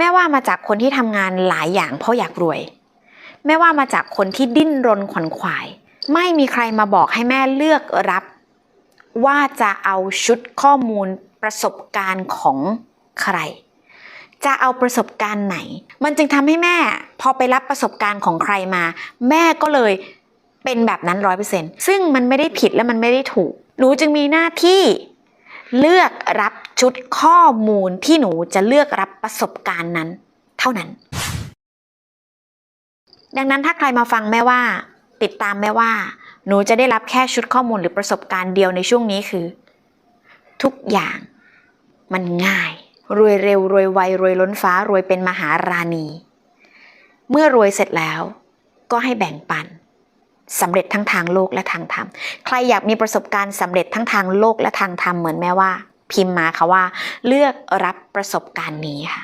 แม่ว่ามาจากคนที่ทำงานหลายอย่างเพราะอยากรวย แม่ว่ามาจากคนที่ดิ้นรนขวนขวาย ไม่มีใครมาบอกให้แม่เลือกรับ ว่าจะเอาชุดข้อมูลประสบการณ์ของใคร จะเอาประสบการณ์ไหน มันจึงทำให้แม่ พอไปรับประสบการณ์ของใครมา แม่ก็เลยเป็นแบบนั้นร้อยเปอร์เซ็นซึ่งมันไม่ได้ผิดและมันไม่ได้ถูก หนูจึงมีหน้าที่ เลือกรับชุดข้อมูลที่หนูจะเลือกรับประสบการณ์นั้น เท่านั้น ดังนั้นถ้าใครมาฟังแม่ว่า ติดตามแม่ว่า หนูจะได้รับแค่ชุดข้อมูลหรือประสบการณ์เดียวในช่วงนี้คือ ทุกอย่างมันง่าย รวยเร็วรวยไวรวยล้นฟ้ารวยเป็นมหาราณี เมื่อรวยเสร็จแล้ว ก็ให้แบ่งปัน สำเร็จทั้งทางโลกและทางธรรม ใครอยากมีประสบการณ์สำเร็จทั้งทางโลกและทางธรรมเหมือนแม่ว่า พิมพ์มาค่ะว่า เลือกรับประสบการณ์นี้ค่ะ